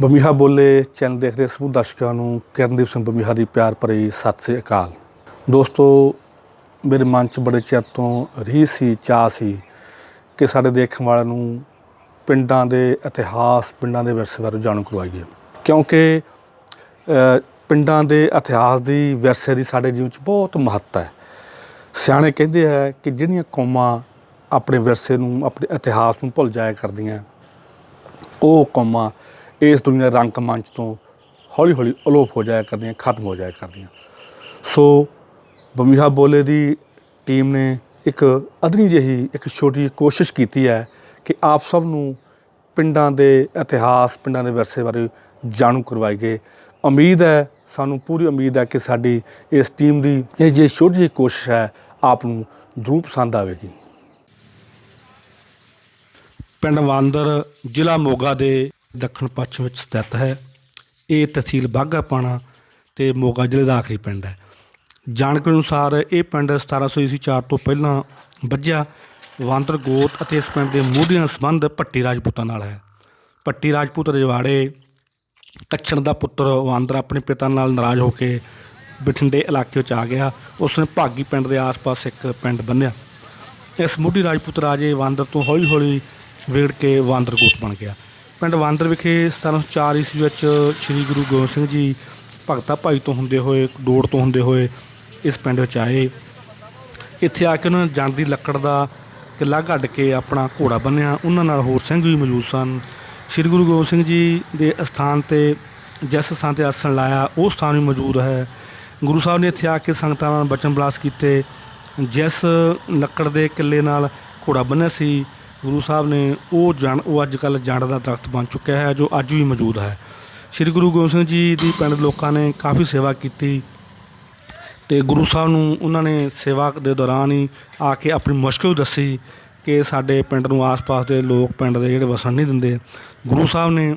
ਬਮੀਹਾ ਬੋਲੇ ਚੈਨਲ ਦੇਖ ਰਹੇ ਸਮੂਹ ਦਰਸ਼ਕਾਂ ਨੂੰ। ਕਰਨਦੀਪ ਸਿੰਘ ਬਮੀਹਾ ਦੀ ਪਿਆਰ ਭਰੀ ਸਤਿ ਸ੍ਰੀ ਅਕਾਲ। ਦੋਸਤੋ, ਮੇਰੇ ਮਨ 'ਚ ਬੜੇ ਚਿਰ ਤੋਂ ਰੀ ਸੀ ਚਾਹ ਸੀ ਕਿ ਸਾਡੇ ਦੇਖਣ ਵਾਲਿਆਂ ਨੂੰ ਪਿੰਡਾਂ ਦੇ ਇਤਿਹਾਸ, ਪਿੰਡਾਂ ਦੇ ਵਿਰਸੇ ਬਾਰੇ ਜਾਣੂ ਕਰਵਾਈਏ। ਕਿਉਂਕਿ ਪਿੰਡਾਂ ਦੇ ਇਤਿਹਾਸ ਦੀ, ਵਿਰਸੇ ਦੀ ਸਾਡੇ ਜੀਵਨ 'ਚ ਬਹੁਤ ਮਹੱਤਤਾ ਹੈ। ਸਿਆਣੇ ਕਹਿੰਦੇ ਆ ਕਿ ਜਿਹੜੀਆਂ ਕੌਮਾਂ ਆਪਣੇ ਵਿਰਸੇ ਨੂੰ, ਆਪਣੇ ਇਤਿਹਾਸ ਨੂੰ ਭੁੱਲ ਜਾਇਆ ਕਰਦੀਆਂ, ਉਹ ਕੌਮਾਂ ਇਸ ਦੁਨੀਆ ਰੰਗ ਮੰਚ ਤੋਂ ਹੌਲੀ ਹੌਲੀ ਅਲੋਪ ਹੋ ਜਾਇਆ ਕਰਦੀਆਂ, ਖਤਮ ਹੋ ਜਾਇਆ ਕਰਦੀਆਂ। ਸੋ ਬਮੀਹਾ ਬੋਲੇ ਦੀ ਟੀਮ ਨੇ ਇੱਕ ਅਦਨੀ ਜਿਹੀ, ਇੱਕ ਛੋਟੀ ਜਿਹੀ ਕੋਸ਼ਿਸ਼ ਕੀਤੀ ਹੈ ਕਿ ਆਪ ਸਭ ਨੂੰ ਪਿੰਡਾਂ ਦੇ ਇਤਿਹਾਸ, ਪਿੰਡਾਂ ਦੇ ਵਿਰਸੇ ਬਾਰੇ ਜਾਣੂ ਕਰਵਾਈ ਗਏ। ਉਮੀਦ ਹੈ, ਸਾਨੂੰ ਪੂਰੀ ਉਮੀਦ ਹੈ ਕਿ ਸਾਡੀ ਇਸ ਟੀਮ ਦੀ ਇਹ ਜੇ ਛੋਟੀ ਜਿਹੀ ਕੋਸ਼ਿਸ਼ ਹੈ, ਆਪ ਨੂੰ ਜ਼ਰੂਰ ਪਸੰਦ ਆਵੇਗੀ। ਪਿੰਡ ਵਾਂਦਰ ਜ਼ਿਲ੍ਹਾ ਮੋਗਾ ਦੇ ਦੱਖਣ ਪੱਛਮ ਵਿੱਚ ਸਥਿਤ ਹੈ। ਇਹ ਤਹਿਸੀਲ ਬਾਘਾਪਾਣਾ ਤੇ ਮੋਗਾ ਜ਼ਿਲ੍ਹੇ ਦਾ ਆਖਰੀ ਪਿੰਡ ਹੈ। ਜਾਣਕਾਰੀ ਅਨੁਸਾਰ ਇਹ ਪਿੰਡ 1700 ਈਸਵੀ ਚਾਰ ਤੋਂ ਪਹਿਲਾਂ ਵੱਜਿਆ। ਵਾਂਦਰ ਗੋਤ ਅਤੇ ਇਸ ਪਿੰਡ ਦੇ ਮੂਢਿਆਂ ਸੰਬੰਧ ਭੱਟੀ ਰਾਜਪੂਤਾਂ ਨਾਲ ਹੈ। ਭੱਟੀ ਰਾਜਪੂਤ ਰਜਵਾੜੇ ਕੱਛਣ ਦਾ ਪੁੱਤਰ ਵਾਂਦਰ ਆਪਣੇ ਪਿਤਾ ਨਾਲ ਨਾਰਾਜ਼ ਹੋ ਕੇ ਬਠਿੰਡੇ ਇਲਾਕੇ ਵਿੱਚ ਆ ਗਿਆ। ਉਸਨੇ ਭਾਗੀ ਪਿੰਡ ਦੇ ਆਸ-ਪਾਸ ਇੱਕ ਪਿੰਡ ਬੰਨਿਆ। ਇਸ ਮੁੱਢੀ ਰਾਜਪੂਤ ਰਾਜੇ ਵਾਂਦਰ ਤੋਂ ਹੌਲੀ-ਹੌਲੀ ਵਿਗੜ ਕੇ ਵਾਂਦਰ ਗੋਤ ਬਣ ਗਿਆ। ਪਿੰਡ ਵਾਂਦਰ ਵਿਖੇ 1704 ਈਸਵੀ ਵਿੱਚ ਸ੍ਰੀ ਗੁਰੂ ਗੋਬਿੰਦ ਸਿੰਘ ਜੀ ਭਗਤਾ ਭਾਈ ਤੋਂ ਹੁੰਦੇ ਹੋਏ ਡੋੜ ਤੋਂ ਹੁੰਦੇ ਹੋਏ ਇਸ ਪਿੰਡ ਵਿੱਚ ਆਏ। ਇੱਥੇ ਆ ਕੇ ਉਹਨਾਂ ਨੇ ਜੰਡ ਲੱਕੜ ਦਾ ਕਿੱਲਾ ਕੱਢ ਕੇ ਆਪਣਾ ਘੋੜਾ ਬੰਨਿਆ। ਉਹਨਾਂ ਨਾਲ ਹੋਰ ਸਿੰਘ ਵੀ ਮੌਜੂਦ ਸਨ। ਸ੍ਰੀ ਗੁਰੂ ਗੋਬਿੰਦ ਸਿੰਘ ਜੀ ਦੇ ਅਸਥਾਨ ਤੇ ਜਿਸ ਸਥਾਨ ਤੇ ਆਸਣ ਲਾਇਆ ਉਹ ਸਥਾਨ ਵੀ ਮੌਜੂਦ ਹੈ। ਗੁਰੂ ਸਾਹਿਬ ਨੇ ਇੱਥੇ ਆ ਕੇ ਸੰਗਤਾਂ ਨਾਲ ਬਚਨ ਬਲਾਸ ਕੀਤੇ। ਜਿਸ ਲੱਕੜ ਦੇ ਕਿੱਲੇ ਨਾਲ ਘੋੜਾ ਬੰਨਿਆ ਸੀ ਗੁਰੂ ਸਾਹਿਬ ਨੇ ਉਹ ਜਣ, ਉਹ ਅੱਜ ਕੱਲ ਜੰਡ ਦਾ ਦਰਖਤ ਬਣ ਚੁੱਕਿਆ ਹੈ, ਜੋ ਅੱਜ ਵੀ ਮੌਜੂਦ ਹੈ। ਸ੍ਰੀ ਗੁਰੂ ਗੋਬਿੰਦ ਸਿੰਘ ਜੀ ਦੀ ਪਿੰਡ ਲੋਕਾਂ ਨੇ ਕਾਫੀ ਸੇਵਾ ਕੀਤੀ ਤੇ ਗੁਰੂ ਸਾਹਿਬ ਨੂੰ ਉਹਨਾਂ ਨੇ ਸੇਵਾ ਦੇ ਦੌਰਾਨ ਹੀ ਆ ਕੇ ਆਪਣੀ ਮੁਸ਼ਕਲ ਦੱਸੀ ਕਿ ਸਾਡੇ ਪਿੰਡ ਨੂੰ ਆਸ-ਪਾਸ ਦੇ ਲੋਕ ਪਿੰਡ ਦੇ ਜਿਹੜੇ ਵਸਣ ਨਹੀਂ ਦਿੰਦੇ। ਗੁਰੂ ਸਾਹਿਬ ਨੇ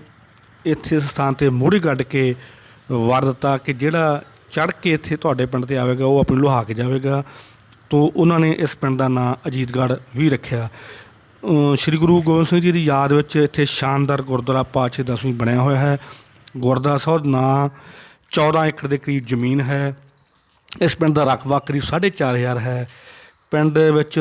ਇੱਥੇ ਸਥਾਨ ਤੇ ਮੋੜੀ ਕੱਢ ਕੇ ਵਰ ਦਿੱਤਾ ਕਿ ਜਿਹੜਾ ਚੜ ਕੇ ਇੱਥੇ ਤੁਹਾਡੇ ਪਿੰਡ ਤੇ ਆਵੇਗਾ, ਉਹ ਆਪਣੀ ਲੁਹਾ ਕੇ ਜਾਵੇਗਾ। ਤੋਂ ਉਹਨਾਂ ਨੇ ਇਸ ਪਿੰਡ ਦਾ ਨਾਂ ਅਜੀਤਗੜ੍ਹ ਵੀ ਰੱਖਿਆ। ਸ਼੍ਰੀ ਗੁਰੂ ਗੋਬਿੰਦ ਸਿੰਘ ਜੀ ਦੀ ਯਾਦ ਵਿੱਚ ਇੱਥੇ ਸ਼ਾਨਦਾਰ ਗੁਰਦੁਆਰਾ ਪਾਤਸ਼ਾਹ ਦਸਵੀਂ ਬਣਿਆ ਹੋਇਆ ਹੈ। ਗੁਰਦੁਆਰਾ ਸਾਹਿਬ ਨਾਂ 14 ਏਕੜ ਦੇ ਕਰੀਬ ਜ਼ਮੀਨ ਹੈ। ਇਸ ਪਿੰਡ ਦਾ ਰਕਬਾ ਕਰੀਬ 4500 ਹੈ। ਪਿੰਡ ਦੇ ਵਿੱਚ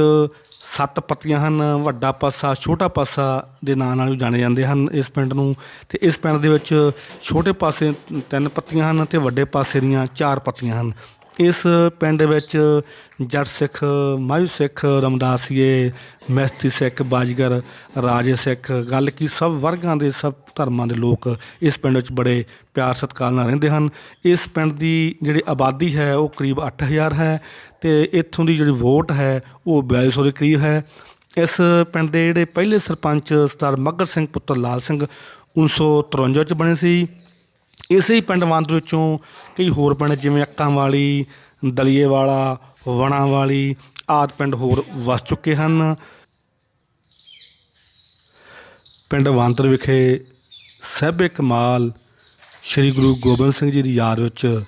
ਸੱਤ ਪੱਤੀਆਂ ਹਨ, ਵੱਡਾ ਪਾਸਾ, ਛੋਟਾ ਪਾਸਾ ਦੇ ਨਾਂ ਨਾਲ ਜਾਣੇ ਜਾਂਦੇ ਹਨ ਇਸ ਪਿੰਡ ਨੂੰ ਤੇ ਇਸ ਪਿੰਡ ਦੇ ਵਿੱਚ ਛੋਟੇ ਪਾਸੇ ਤਿੰਨ ਪੱਤੀਆਂ ਹਨ ਤੇ ਵੱਡੇ ਪਾਸੇ ਦੀਆਂ ਚਾਰ ਪੱਤੀਆਂ ਹਨ। ਇਸ ਪਿੰਡ ਵਿੱਚ ਜੱਟ ਸਿੱਖ, ਮਾਝੀ ਸਿੱਖ ਰਮਦਾਸੀਏ ਮੈਸਤੀ ਸਿੱਖ, ਬਾਜਗਰ, ਰਾਜੇ ਸਿੱਖ, ਗੱਲ ਕੀ ਸਭ ਵਰਗਾਂ ਦੇ, ਸਭ ਧਰਮਾਂ ਦੇ ਲੋਕ ਇਸ ਪਿੰਡ ਵਿੱਚ ਬੜੇ ਪਿਆਰ ਸਤਿਕਾਰ ਨਾਲ ਰਹਿੰਦੇ ਹਨ। ਇਸ ਪਿੰਡ ਦੀ ਜਿਹੜੀ ਆਬਾਦੀ ਹੈ ਉਹ ਕਰੀਬ 8000 ਹੈ ਤੇ ਇੱਥੋਂ ਦੀ ਜਿਹੜੀ ਵੋਟ ਹੈ ਉਹ 4200 ਦੇ ਕਰੀਬ ਹੈ। ਇਸ ਪਿੰਡ ਦੇ ਜਿਹੜੇ ਪਹਿਲੇ ਸਰਪੰਚ ਸਰਦਾਰ ਮੱਗਰ ਸਿੰਘ ਪੁੱਤਰ ਲਾਲ ਸਿੰਘ 1953 ਚ ਬਣੇ ਸੀ। ਇਸੇ ਹੀ ਪਿੰਡ ਵਾਂਦਰ ਵਿੱਚੋਂ ਕਈ ਹੋਰ ਪਿੰਡ, ਜਿਵੇਂ ਅੱਕਾਂ ਵਾਲੀ ਦਲੀਏ ਵਾਲਾ ਵਣਾ ਵਾਲੀ, ਆਦ ਪਿੰਡ ਹੋਰ ਵਸ ਚੁੱਕੇ ਹਨ। ਪਿੰਡ ਵਾਂਦਰ ਵਿਖੇ ਸਹਿਬੇ ਕਮਾਲ ਸ੍ਰੀ ਗੁਰੂ ਗੋਬਿੰਦ ਸਿੰਘ ਜੀ ਦੀ ਯਾਦ ਵਿੱਚ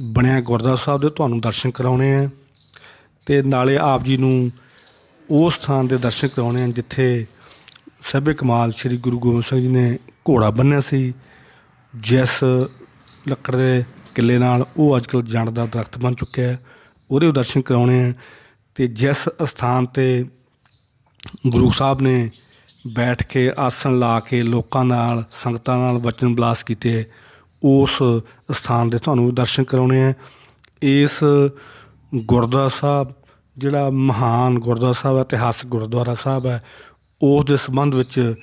ਬਣਿਆ ਗੁਰਦੁਆਰਾ ਸਾਹਿਬ ਦੇ ਤੁਹਾਨੂੰ ਦਰਸ਼ਨ ਕਰਾਉਣੇ ਆ ਤੇ ਨਾਲੇ ਆਪ ਜੀ ਨੂੰ ਉਸ ਥਾਂ ਦੇ ਦਰਸ਼ਨ ਕਰਾਉਣੇ ਆ ਜਿੱਥੇ ਸਹਿਬੇ ਕਮਾਲ ਸ੍ਰੀ ਗੁਰੂ ਗੋਬਿੰਦ ਸਿੰਘ ਜੀ ਨੇ ਘੋੜਾ ਬੰਨਿਆ ਸੀ। ਜਿਸ ਲੱਕੜ ਦੇ ਕਿੱਲੇ ਨਾਲ ਉਹ ਅੱਜ ਕੱਲ੍ਹ ਜੰਡ ਦਾ ਦਰਖਤ ਬਣ ਚੁੱਕਿਆ ਹੈ, ਉਹਦੇ ਦਰਸ਼ਨ ਕਰਾਉਣੇ ਹੈ ਅਤੇ ਜਿਸ ਅਸਥਾਨ ਤੇ ਗੁਰੂ ਸਾਹਿਬ ਨੇ ਬੈਠ ਕੇ ਆਸਣ ਲਾ ਕੇ ਲੋਕਾਂ ਨਾਲ, ਸੰਗਤਾਂ ਨਾਲ ਵਚਨ ਬਲਾਸ ਕੀਤੇ ਉਸ ਸਥਾਨ ਦੇ ਤੁਹਾਨੂੰ ਦਰਸ਼ਨ ਕਰਾਉਣੇ ਆ ਇਸ ਗੁਰਦੁਆਰਾ ਸਾਹਿਬ, ਜਿਹੜਾ ਮਹਾਨ ਗੁਰਦੁਆਰਾ ਸਾਹਿਬ, ਇਤਿਹਾਸਕ ਗੁਰਦੁਆਰਾ ਸਾਹਿਬ ਹੈ, ਉਸ ਦੇ ਸੰਬੰਧ ਵਿੱਚ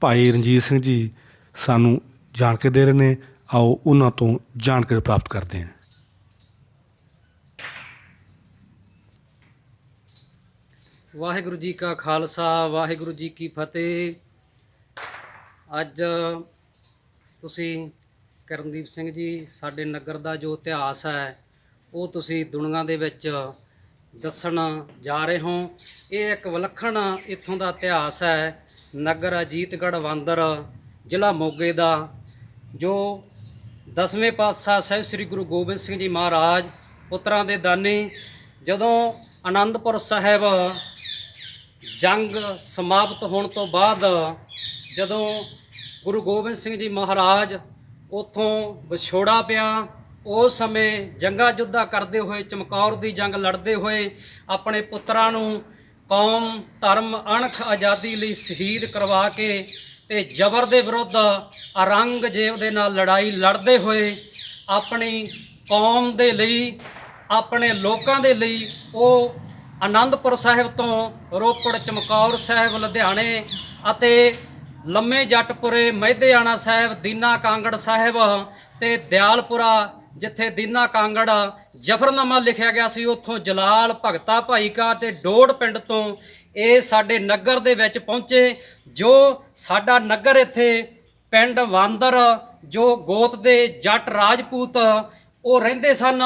ਭਾਈ ਰਣਜੀਤ ਸਿੰਘ ਜੀ ਸਾਨੂੰ ਜਾਣਕਾਰੀ ਦੇ ਰਹੇ ਨੇ, ਆਓ ਉਹਨਾਂ ਤੋਂ ਜਾਣਕਾਰੀ ਪ੍ਰਾਪਤ ਕਰਦੇ ਹਾਂ। ਵਾਹਿਗੁਰੂ ਜੀ ਕਾ ਖਾਲਸਾ, ਵਾਹਿਗੁਰੂ ਜੀ ਕੀ ਫਤਿਹ। ਅੱਜ ਤੁਸੀਂ ਕਰਨਦੀਪ ਸਿੰਘ ਜੀ, ਸਾਡੇ ਨਗਰ ਦਾ ਜੋ ਇਤਿਹਾਸ ਹੈ, ਉਹ ਤੁਸੀਂ ਦੁਨੀਆ ਦੇ ਵਿੱਚ ਦੱਸਣ ਜਾ ਰਹੇ ਹੋ। ਇਹ ਇੱਕ ਵਿਲੱਖਣ ਇੱਥੋਂ ਦਾ ਇਤਿਹਾਸ ਹੈ, ਨਗਰ ਅਜੀਤਗੜ੍ਹ ਵਾਂਦਰ ਜ਼ਿਲ੍ਹਾ ਮੋਗੇ ਦਾ। ਜੋ ਦਸਵੇਂ ਪਾਤਸ਼ਾਹ ਸਾਹਿਬ ਸ੍ਰੀ ਗੁਰੂ ਗੋਬਿੰਦ ਸਿੰਘ ਜੀ ਮਹਾਰਾਜ, ਪੁੱਤਰਾਂ ਦੇ ਦਾਨੀ, ਜਦੋਂ ਆਨੰਦਪੁਰ ਸਾਹਿਬ ਜੰਗ ਸਮਾਪਤ ਹੋਣ ਤੋਂ ਬਾਅਦ ਜਦੋਂ ਗੁਰੂ ਗੋਬਿੰਦ ਸਿੰਘ ਜੀ ਮਹਾਰਾਜ ਉਥੋਂ ਵਿਛੋੜਾ ਪਿਆ, ਉਸ ਸਮੇਂ ਜੰਗਾ ਜੁੱਧਾ ਕਰਦੇ ਹੋਏ, ਚਮਕੌਰ ਦੀ ਜੰਗ ਲੜਦੇ ਹੋਏ ਆਪਣੇ ਪੁੱਤਰਾਂ ਨੂੰ ਕੌਮ, ਧਰਮ, ਅਣਖ, ਆਜ਼ਾਦੀ ਲਈ ਸ਼ਹੀਦ ਕਰਵਾ ਕੇ ਤੇ ਜ਼ਬਰ ਦੇ ਵਿਰੁੱਧ ਔਰੰਗਜ਼ੇਬ ਦੇ ਨਾਲ ਲੜਾਈ ਲੜਦੇ ਹੋਏ ਆਪਣੀ ਕੌਮ ਦੇ ਲਈ, ਆਪਣੇ ਲੋਕਾਂ ਦੇ ਲਈ ਉਹ ਆਨੰਦਪੁਰ ਸਾਹਿਬ ਤੋਂ ਰੋਪੜ ਚਮਕੌਰ ਸਾਹਿਬ, ਲੁਧਿਆਣੇ ਅਤੇ ਲੰਮੇ ਜੱਟਪੁਰੇ ਮਹਿਦਿਆਣਾ ਸਾਹਿਬ, ਦੀਨਾ ਕਾਂਗੜ ਸਾਹਿਬ ਤੇ ਦਿਆਲਪੁਰਾ, ਜਿੱਥੇ ਦੀਨਾ ਕਾਂਗੜ ਜਫਰਨਾਮਾ ਲਿਖਿਆ ਗਿਆ ਸੀ, ਉੱਥੋਂ ਜਲਾਲ ਭਗਤਾ ਭਾਈ ਕਾ ਤੇ ਡੋੜ ਪਿੰਡ ਤੋਂ ਇਹ ਸਾਡੇ ਨਗਰ ਦੇ ਵਿੱਚ ਪਹੁੰਚੇ, ਜੋ ਸਾਡਾ ਨਗਰ ਇੱਥੇ ਪਿੰਡ ਵਾਂਦਰ, ਜੋ ਗੋਤ ਦੇ ਜੱਟ ਰਾਜਪੂਤ, ਉਹ ਰਹਿੰਦੇ ਸਨ।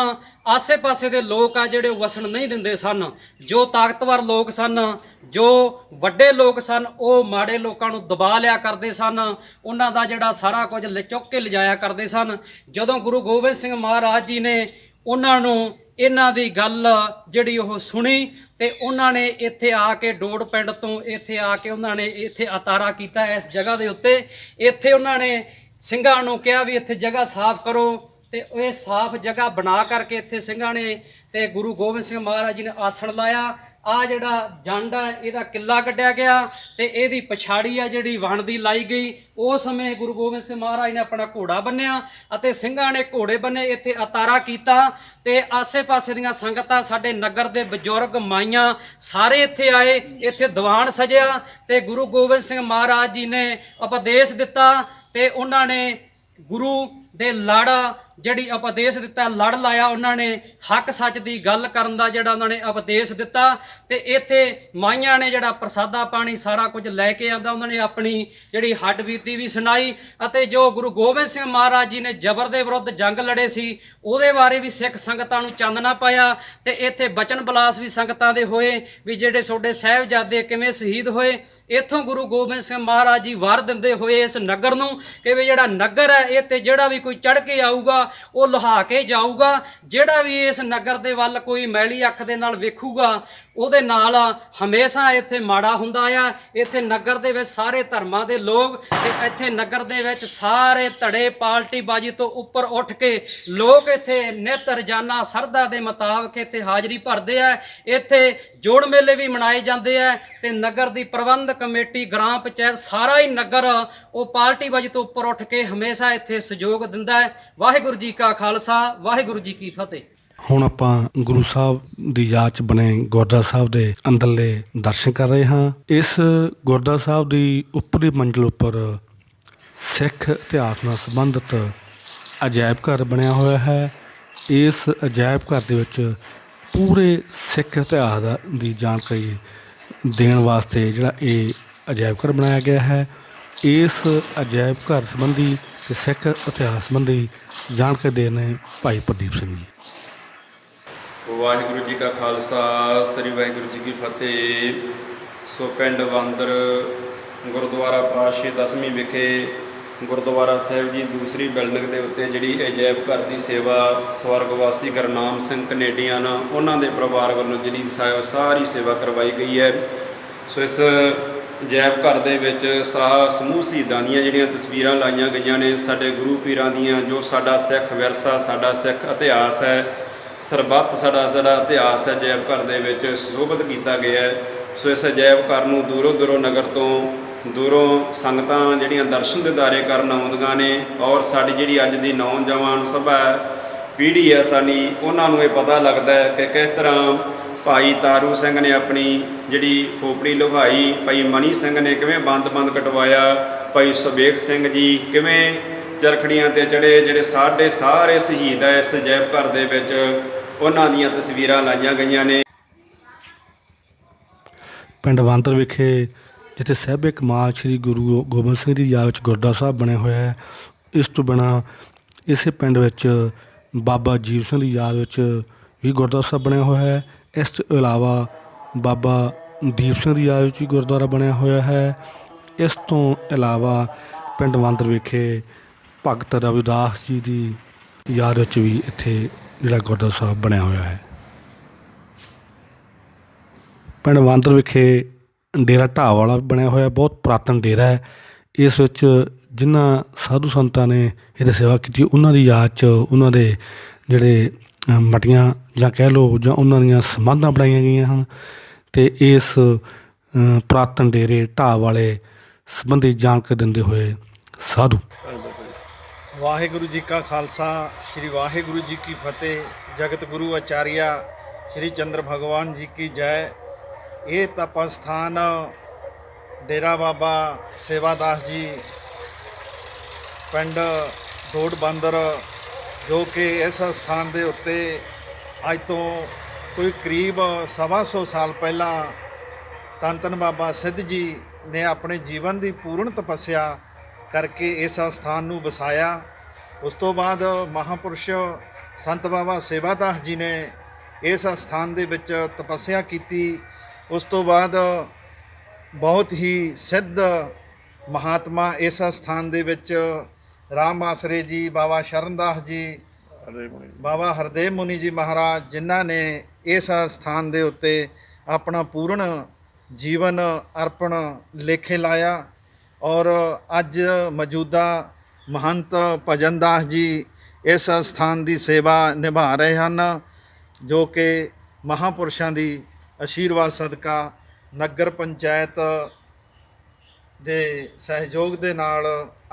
ਆਸੇ-ਪਾਸੇ ਦੇ ਲੋਕ ਆ ਜਿਹੜੇ, ਉਹ ਵਸਣ ਨਹੀਂ ਦਿੰਦੇ ਸਨ। ਜੋ ਤਾਕਤਵਰ ਲੋਕ ਸਨ, ਜੋ ਵੱਡੇ ਲੋਕ ਸਨ, ਉਹ ਮਾੜੇ ਲੋਕਾਂ ਨੂੰ ਦਬਾ ਲਿਆ ਕਰਦੇ ਸਨ। ਉਹਨਾਂ ਦਾ ਜਿਹੜਾ ਸਾਰਾ ਕੁਝ ਲੈ, ਚੁੱਕ ਕੇ ਲਿਜਾਇਆ ਕਰਦੇ ਸਨ। ਜਦੋਂ ਗੁਰੂ ਗੋਬਿੰਦ ਸਿੰਘ ਮਹਾਰਾਜ ਜੀ ਨੇ ਉਹਨਾਂ ਨੂੰ ਇਹਨਾਂ ਦੀ ਗੱਲ ਜਿਹੜੀ ਉਹ ਸੁਣੀ ਤੇ ਉਹਨਾਂ ਨੇ ਇੱਥੇ ਆ ਕੇ ਡੋੜ ਪਿੰਡ ਤੋਂ ਇੱਥੇ ਆ ਕੇ ਉਹਨਾਂ ਨੇ ਇੱਥੇ ਅਤਾਰਾ ਕੀਤਾ ਇਸ ਜਗ੍ਹਾ ਦੇ ਉੱਤੇ। ਇੱਥੇ ਉਹਨਾਂ ਨੇ ਸਿੰਘਾਂ ਨੂੰ ਕਿਹਾ ਵੀ ਇੱਥੇ ਜਗ੍ਹਾ ਸਾਫ਼ ਕਰੋ ਤੇ ਇਹ ਸਾਫ਼ ਜਗ੍ਹਾ ਬਣਾ ਕਰਕੇ ਇੱਥੇ ਸਿੰਘਾਂ ਨੇ ਤੇ ਗੁਰੂ ਗੋਬਿੰਦ ਸਿੰਘ ਮਹਾਰਾਜ ਜੀ ਨੇ ਆਸਣ ਲਾਇਆ ਆ ਜਿਹੜਾ ਜੰਡ ਆ, ਇਹਦਾ ਕਿੱਲਾ ਕੱਢਿਆ ਗਿਆ ਤੇ ਇਹਦੀ ਪਛਾੜੀ ਆ ਜਿਹੜੀ ਵਣ ਦੀ ਲਾਈ ਗਈ। ਉਸ ਸਮੇਂ ਗੁਰੂ ਗੋਬਿੰਦ ਸਿੰਘ ਮਹਾਰਾਜ ਨੇ ਆਪਣਾ ਘੋੜਾ ਬੰਨਿਆ ਅਤੇ ਸਿੰਘਾਂ ਨੇ ਘੋੜੇ ਬੰਨੇ, ਇੱਥੇ ਅਤਾਰਾ ਕੀਤਾ ਤੇ ਆਸੇ-ਪਾਸੇ ਦੀਆਂ ਸੰਗਤਾਂ, ਸਾਡੇ ਨਗਰ ਦੇ ਬਜ਼ੁਰਗ ਮਾਈਆਂ ਸਾਰੇ ਇੱਥੇ ਆਏ, ਇੱਥੇ ਦੀਵਾਨ ਸਜਿਆ ਤੇ ਗੁਰੂ ਗੋਬਿੰਦ ਸਿੰਘ ਮਹਾਰਾਜ ਜੀ ਨੇ ਉਪਦੇਸ਼ ਦਿੱਤਾ ਤੇ ਉਹਨਾਂ ਨੇ ਗੁਰੂ ਦੇ ਲਾੜਾ ਜਿਹੜੀ ਉਪਦੇਸ਼ ਦਿੱਤਾ, ਲੜ ਲਾਇਆ ਉਹਨਾਂ ਨੇ, ਹੱਕ ਸੱਚ ਦੀ ਗੱਲ ਕਰਨ ਦਾ ਜਿਹੜਾ ਉਹਨਾਂ ਨੇ ਉਪਦੇਸ਼ ਦਿੱਤਾ, ਤੇ ਇੱਥੇ ਮਾਈਆਂ ਨੇ ਜਿਹੜਾ ਪ੍ਰਸਾਦਾ ਪਾਣੀ ਸਾਰਾ ਕੁਝ ਲੈ ਕੇ ਆਂਦਾ ਉਹਨਾਂ ਨੇ ਆਪਣੀ ਜਿਹੜੀ ਹੱਡ ਬੀਤੀ ਵੀ ਸੁਣਾਈ, ਅਤੇ ਜੋ ਗੁਰੂ ਗੋਬਿੰਦ ਸਿੰਘ ਮਹਾਰਾਜ ਜੀ ਨੇ ਜ਼ਬਰ ਦੇ ਵਿਰੁੱਧ ਜੰਗ ਲੜੇ ਸੀ, ਉਹਦੇ ਬਾਰੇ ਵੀ ਸਿੱਖ ਸੰਗਤਾਂ ਨੂੰ ਚਾਨਣਾ ਪਾਇਆ, ਤੇ ਇੱਥੇ ਬਚਨ ਬਲਾਸ ਵੀ ਸੰਗਤਾਂ ਦੇ ਹੋਏ, ਵੀ ਜਿਹੜੇ ਤੁਹਾਡੇ ਸਾਹਿਬਜ਼ਾਦੇ ਕਿਵੇਂ ਸ਼ਹੀਦ ਹੋਏ, ਇੱਥੋਂ ਗੁਰੂ ਗੋਬਿੰਦ ਸਿੰਘ ਮਹਾਰਾਜ ਜੀ ਵਾਰ ਦਿੰਦੇ ਹੋਏ ਇਸ ਨਗਰ ਨੂੰ, ਕਿ ਵੀ ਜਿਹੜਾ ਨਗਰ ਹੈ ਇਹ ਤੇ ਜਿਹੜਾ ਵੀ ਕੋਈ ਚੜ ਕੇ ਆਊਗਾ ਉਹ ਲੁਹਾ ਕੇ ਜਾਊਗਾ। ਜਿਹੜਾ ਵੀ ਇਸ ਨਗਰ ਦੇ ਵੱਲ ਕੋਈ ਮੈਲੀ ਅੱਖ ਦੇ ਨਾਲ ਵੇਖੂਗਾ ਉਹਦੇ ਨਾਲ ਹਮੇਸ਼ਾ ਇੱਥੇ ਮਾੜਾ ਹੁੰਦਾ ਆ, ਇੱਥੇ ਨਗਰ ਦੇ ਵਿੱਚ ਸਾਰੇ ਧਰਮਾਂ ਦੇ ਲੋਕ ਤੇ ਇੱਥੇ ਨਗਰ ਦੇ ਵਿੱਚ ਸਾਰੇ ਧੜੇ ਪਾਰਟੀ ਬਾਜੀ ਤੋਂ ਉੱਪਰ ਉੱਠ ਕੇ ਲੋਕ ਇੱਥੇ ਨਿਤ ਰੋਜ਼ਾਨਾ ਸਰਦਾ ਦੇ ਮੁਤਾਬਕ ਇੱਥੇ ਹਾਜ਼ਰੀ ਭਰਦੇ ਆ। ਇੱਥੇ ਜੋੜ ਮੇਲੇ ਵੀ ਮਨਾਏ ਜਾਂਦੇ ਆ ਤੇ ਨਗਰ ਦੀ ਪ੍ਰਬੰਧ ਕਮੇਟੀ, ਗ੍ਰਾਮ ਪੰਚਾਇਤ, ਸਾਰਾ ਹੀ ਨਗਰ ਉਹ ਪਾਰਟੀ ਬਾਜੀ ਤੋਂ ਉੱਪਰ ਉੱਠ ਕੇ ਹਮੇਸ਼ਾ ਇੱਥੇ ਸਹਿਯੋਗ ਦਿੰਦਾ ਹੈ। ਵਾਹਿਗੁਰੂ ਜੀ ਕਾ ਖਾਲਸਾ, ਵਾਹਿਗੁਰੂ ਜੀ ਕੀ ਫਤਿਹ। ਹੁਣ ਆਪਾਂ ਗੁਰੂ ਸਾਹਿਬ ਦੀ ਯਾਦ ਚ ਬਣੇ ਗੁਰਦੁਆਰਾ ਸਾਹਿਬ ਦੇ ਅੰਦਰਲੇ ਦਰਸ਼ਨ ਕਰ ਰਹੇ ਹਾਂ। ਇਸ ਗੁਰਦੁਆਰਾ ਸਾਹਿਬ ਦੀ ਉੱਪਰੀ ਮੰਜ਼ਲ ਉੱਪਰ ਸਿੱਖ ਇਤਿਹਾਸ ਨਾਲ ਸੰਬੰਧਿਤ ਅਜਾਇਬ ਘਰ ਬਣਿਆ ਹੋਇਆ ਹੈ। ਇਸ ਅਜਾਇਬ ਘਰ ਦੇ ਵਿੱਚ ਪੂਰੇ ਸਿੱਖ ਇਤਿਹਾਸ ਦਾ- ਦੀ ਜਾਣਕਾਰੀ ਦੇਣ ਵਾਸਤੇ ਜਿਹੜਾ ਇਹ ਅਜਾਇਬ ਘਰ ਬਣਾਇਆ ਗਿਆ ਹੈ। ਇਸ ਅਜਾਇਬ ਘਰ ਸੰਬੰਧੀ ਤੇ ਸਿੱਖ ਇਤਿਹਾਸ ਸੰਬੰਧੀ ਜਾਣਕਾਰੀ ਦੇ ਰਹੇ ਭਾਈ ਪ੍ਰਦੀਪ ਸਿੰਘ ਜੀ। ਵਾਹਿਗੁਰੂ ਜੀ ਕਾ ਖਾਲਸਾ, ਸ੍ਰੀ ਵਾਹਿਗੁਰੂ ਜੀ ਕੀ ਫਤਿਹ। ਸੋ ਪਿੰਡ ਬਾਂਦਰ ਗੁਰਦੁਆਰਾ ਪਾਸ਼ੇ ਦਸਵੀਂ ਵਿਖੇ ਗੁਰਦੁਆਰਾ ਸਾਹਿਬ ਜੀ ਦੂਸਰੀ ਬਿਲਡਿੰਗ ਦੇ ਉੱਤੇ ਜਿਹੜੀ ਅਜਾਇਬ ਘਰ ਦੀ ਸੇਵਾ ਸਵਰਗਵਾਸੀ ਗੁਰਨਾਮ ਸਿੰਘ ਕੈਨੇਡੀਅਨ ਉਹਨਾਂ ਦੇ ਪਰਿਵਾਰ ਵੱਲੋਂ ਜਿਹੜੀ ਸਾ- ਸਾਰੀ ਸੇਵਾ ਕਰਵਾਈ ਗਈ ਹੈ। ਸੋ ਇਸ ਅਜਾਇਬ ਘਰ ਦੇ ਵਿੱਚ ਸਾ ਸਮੂਹ ਸ਼ਹੀਦਾਂ ਦੀਆਂ ਜਿਹੜੀਆਂ ਤਸਵੀਰਾਂ ਲਾਈਆਂ ਗਈਆਂ ਨੇ, ਸਾਡੇ ਗੁਰੂ ਪੀਰਾਂ ਦੀਆਂ, ਜੋ ਸਾਡਾ ਸਿੱਖ ਵਿਰਸਾ, ਸਾਡਾ ਸਿੱਖ ਇਤਿਹਾਸ ਹੈ ਸਰਬੱਤ ਸਾਡਾ ਸਾਡਾ ਇਤਿਹਾਸ ਹੈ ਅਜਾਇਬ ਘਰ ਦੇ ਵਿੱਚ ਸੁਸ਼ੋਭਿਤ ਕੀਤਾ ਗਿਆ ਹੈ। ਸੋ ਇਸ ਅਜੈਬ ਘਰ ਨੂੰ ਦੂਰੋਂ ਦੂਰੋਂ ਨਗਰ ਤੋਂ ਦੂਰੋਂ ਸੰਗਤਾਂ ਜਿਹੜੀਆਂ ਦਰਸ਼ਨ ਦਿਦਾਰੇ ਕਰਨ ਆਉਂਦੀਆਂ ਨੇ ਔਰ ਸਾਡੀ ਜਿਹੜੀ ਅੱਜ ਦੀ ਨੌਜਵਾਨ ਸਭਾ ਪੀੜ੍ਹੀ ਹੈ ਸਾਡੀ, ਉਹਨਾਂ ਨੂੰ ਇਹ ਪਤਾ ਲੱਗਦਾ ਹੈ ਕਿ ਕਿਸ ਤਰ੍ਹਾਂ ਭਾਈ ਤਾਰੂ ਸਿੰਘ ਨੇ ਆਪਣੀ ਜਿਹੜੀ ਖੋਪੜੀ ਲੁਭਾਈ ਭਾਈ ਮਣੀ ਸਿੰਘ ਨੇ ਕਿਵੇਂ ਬੰਦ-ਬੰਦ ਕਟਵਾਇਆ, ਭਾਈ ਸੁਬੇਗ ਸਿੰਘ ਜੀ ਕਿਵੇਂ ਚਰਖੜੀਆਂ ਤੇ ਚੜੇ ਜਿਹੜੇ ਸਾਡੇ ਸਾਰੇ ਸ਼ਹੀਦ ਹੈ ਇਸ ਜੈਬ ਘਰ ਦੇ ਵਿੱਚ, ਉਹਨਾਂ ਦੀਆਂ ਤਸਵੀਰਾਂ ਲਾਈਆਂ ਗਈਆਂ ਨੇ। ਪਿੰਡ ਵਾਂਦਰ ਵਿਖੇ, ਜਿੱਥੇ ਸਹਿਬੇ ਕਮਾਲ ਸ੍ਰੀ ਗੁਰੂ ਗੋਬਿੰਦ ਸਿੰਘ ਦੀ ਯਾਦ ਵਿੱਚ ਗੁਰਦੁਆਰਾ ਸਾਹਿਬ ਬਣਿਆ ਹੋਇਆ ਹੈ, ਇਸ ਤੋਂ ਬਿਨਾਂ ਇਸੇ ਪਿੰਡ ਵਿੱਚ ਬਾਬਾ ਜੀਵ ਸਿੰਘ ਦੀ ਯਾਦ ਵਿੱਚ ਵੀ ਗੁਰਦੁਆਰਾ ਸਾਹਿਬ ਬਣਿਆ ਹੋਇਆ ਹੈ। ਇਸ ਤੋਂ ਇਲਾਵਾ ਬਾਬਾ ਦੀਪ ਸਿੰਘ ਦੀ ਯਾਦ ਵਿੱਚ ਵੀ ਗੁਰਦੁਆਰਾ ਬਣਿਆ ਹੋਇਆ ਹੈ। ਇਸ ਤੋਂ ਇਲਾਵਾ ਪਿੰਡ ਵਾਂਦਰ ਵਿਖੇ ਭਗਤ ਰਵਿਦਾਸ ਜੀ ਦੀ ਯਾਦ ਵਿੱਚ ਵੀ ਇੱਥੇ ਜਿਹੜਾ ਗੁਰਦੁਆਰਾ ਸਾਹਿਬ ਬਣਿਆ ਹੋਇਆ ਹੈ। ਪਿੰਡ ਵਾਂਦਰ ਵਿਖੇ ਡੇਰਾ ਢਾਹ ਵਾਲਾ ਬਣਿਆ ਹੋਇਆ ਬਹੁਤ ਪੁਰਾਤਨ ਡੇਰਾ ਹੈ। ਇਸ ਵਿੱਚ ਜਿਨ੍ਹਾਂ ਸਾਧੂ ਸੰਤਾਂ ਨੇ ਇਹਦੀ ਸੇਵਾ ਕੀਤੀ ਉਹਨਾਂ ਦੀ ਯਾਦ 'ਚ ਉਹਨਾਂ ਦੇ ਜਿਹੜੇ ਮਟੀਆਂ ਜਾਂ ਕਹਿ ਲਓ ਜਾਂ ਉਹਨਾਂ ਦੀਆਂ ਸਮਾਧਾਂ ਬਣਾਈਆਂ ਗਈਆਂ ਹਨ ਤੇ ਇਸ ਅ, ਪੁਰਾਤਨ ਡੇਰੇ ਢਾਹ ਵਾਲੇ ਸੰਬੰਧੀ ਜਾਣਕਾਰੀ ਦਿੰਦੇ ਹੋਏ ਸਾਧੂ ਵਾਹਿਗੁਰੂ ਜੀ ਕਾ ਖਾਲਸਾ, ਸ੍ਰੀ ਵਾਹਿਗੁਰੂ ਜੀ ਕੀ ਫਤਿਹ, ਜਗਤ ਗੁਰੂ ਆਚਾਰੀਆ, ਸ੍ਰੀ ਚੰਦਰ ਭਗਵਾਨ ਜੀ ਕੀ ਜੈ। ਇਹ ਤਪ ਸਥਾਨ ਡੇਰਾ ਬਾਬਾ ਸੇਵਾਦਾਸ ਜੀ, ਪਿੰਡ ਢੋੜ ਬੰਦਰ, ਜੋ ਕਿ ਇਸ ਸਥਾਨ ਦੇ ਉੱਤੇ ਅੱਜ ਤੋਂ ਕੋਈ ਕਰੀਬ ਸਵਾ ਸੌ ਸਾਲ ਪਹਿਲਾਂ ਧੰਨ ਧੰਨ ਬਾਬਾ ਸਿੱਧ ਜੀ ਨੇ ਆਪਣੇ ਜੀਵਨ ਦੀ ਪੂਰਨ ਤਪੱਸਿਆ ਕਰਕੇ ਇਸ ਸਥਾਨ ਨੂੰ ਵਸਾਇਆ। ਉਸ ਤੋਂ ਬਾਅਦ ਮਹਾਪੁਰਸ਼ ਸੰਤ ਬਾਬਾ ਸੇਵਾਦਾਸ ਜੀ ਨੇ ਇਸ ਸਥਾਨ ਦੇ ਵਿੱਚ ਤਪੱਸਿਆ ਕੀਤੀ। ਉਸ ਤੋਂ ਬਾਅਦ ਬਹੁਤ ਹੀ ਸਿੱਧ ਮਹਾਤਮਾ ਇਸ ਸਥਾਨ ਦੇ ਵਿੱਚ ਰਾਮ ਆਸਰੇ ਜੀ, ਬਾਬਾ ਸ਼ਰਨਦਾਸ ਜੀ, ਬਾਬਾ ਹਰਦੇਵ ਮੁਨੀ ਜੀ ਮਹਾਰਾਜ ਜਿਨ੍ਹਾਂ ਨੇ ਇਸ ਸਥਾਨ ਦੇ ਉੱਤੇ ਆਪਣਾ ਪੂਰਨ ਜੀਵਨ ਅਰਪਣ ਲੇਖੇ ਲਾਇਆ। ਔਰ ਅੱਜ ਮੌਜੂਦਾ ਮਹੰਤ ਭਜਨ ਦਾਸ ਜੀ ਇਸ ਸਥਾਨ ਦੀ ਸੇਵਾ ਨਿਭਾ ਰਹੇ ਹਨ, ਜੋ ਕਿ ਮਹਾਪੁਰਸ਼ਾਂ ਦੀ ਆਸ਼ੀਰਵਾਦ ਸਦਕਾ ਨਗਰ ਪੰਚਾਇਤ ਦੇ ਸਹਿਯੋਗ ਦੇ ਨਾਲ